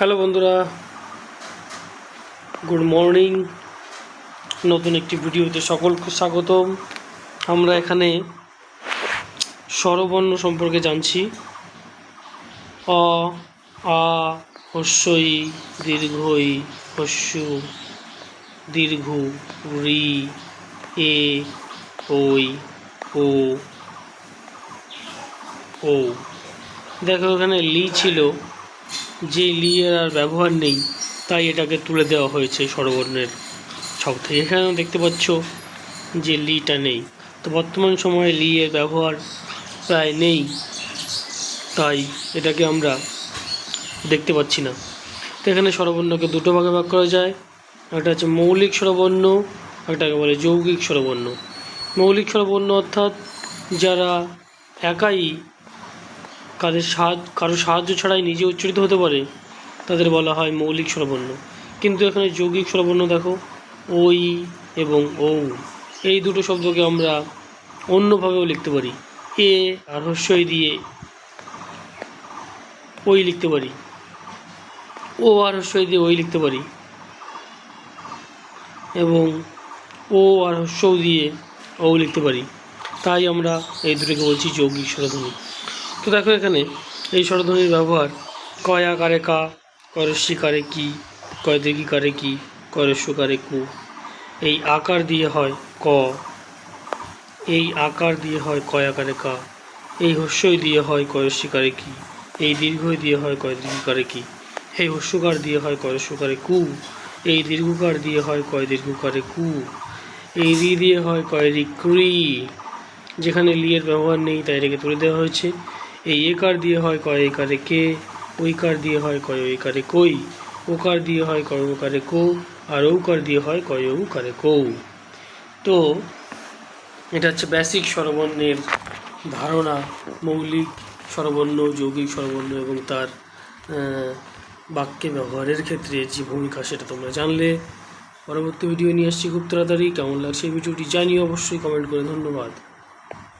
Hello বন্ধুরা, good morning. নতুন একটি ভিডিওতে সকলকে স্বাগতম। আমরা এখানে স্বরবর্ণ সম্পর্কে জানছি। অ, আ, হস্যই, দীর্ঘই, হস্য, দীর্ঘ, রি, এ, ওই, ও ও। দেখো এখানে লি ছিল। যে লি এর আর ব্যবহার নেই, তাই এটাকে তুলে দেওয়া হয়েছে স্বরবর্ণের ছক থেকে। এখানেও দেখতে পাচ্ছ যে লিটা নেই। তো বর্তমান সময়ে লি এর ব্যবহার প্রায় নেই, তাই এটাকে আমরা দেখতে পাচ্ছি না। তো এখানে স্বরবর্ণকে দুটো ভাগে ভাগ করা যায়। একটা হচ্ছে মৌলিক স্বরবর্ণ একটাকে বলে যৌগিক স্বরবর্ণ। মৌলিক স্বরবর্ণ অর্থাৎ যারা একাই কাদের সাহায্য, কারও সাহায্য ছাড়াই নিজে উচ্চারিত হতে পারে, তাদের বলা হয় মৌলিক স্বরবর্ণ। কিন্তু এখানে যৌগিক স্বরবর্ণ দেখো ওই এবং ও এই দুটো শব্দকে আমরা অন্যভাবেও লিখতে পারি। এ আর হস্যই দিয়ে ওই লিখতে পারি। ও আর হস্যই দিয়ে ওই লিখতে পারি। এবং ও আর হস্যও দিয়ে ও লিখতে পারি। তাই আমরা এই দুটোকে বলছি যৌগিক স্বরধ্বনি তো দেখো এখানে এই স্বরধ্বনির ব্যবহার। কয় আকারে কা করস্বী কারে কি, কয় দীর্ঘি কারে কি করস্ব কারে কু। এই আকার দিয়ে হয় ক। এই আকার দিয়ে হয় কয় আকারে কা। এই হস্যই দিয়ে হয় করস্বী কারে কি। এই দীর্ঘই দিয়ে হয় কয় দীর্ঘকারে কি। এই হস্যকার দিয়ে হয় করস্বকারে কু। এই দীর্ঘকার দিয়ে হয় কয় দীর্ঘকারে কু। এই রি দিয়ে হয় কয় রি ক্রি যেখানে লিয়ের ব্যবহার নেই, তাই এটাকে তুলে দেওয়া হয়েছে। এই একার দিয়ে হয় কয় একারে কে ওইকার দিয়ে হয় কয় ওইকারে কই ওকার দিয়ে হয় কয় ওকারে কো, আর ঔকার দিয়ে হয় কয় ঔকারে কৌ। তো, এটা হচ্ছে বেসিক স্বরবর্ণের ধারণা, মৌলিক স্বরবর্ণ, যৌগিক স্বরবর্ণ এবং তার বাক্যে ব্যবহারের ক্ষেত্রে যে ভূমিকা সেটা তোমরা জানলে। পরবর্তী ভিডিও নিয়ে আসছি খুব তাড়াতাড়ি। কেমন লাগছে এই ভিডিওটি জানিয়ে অবশ্যই কমেন্ট করে। ধন্যবাদ।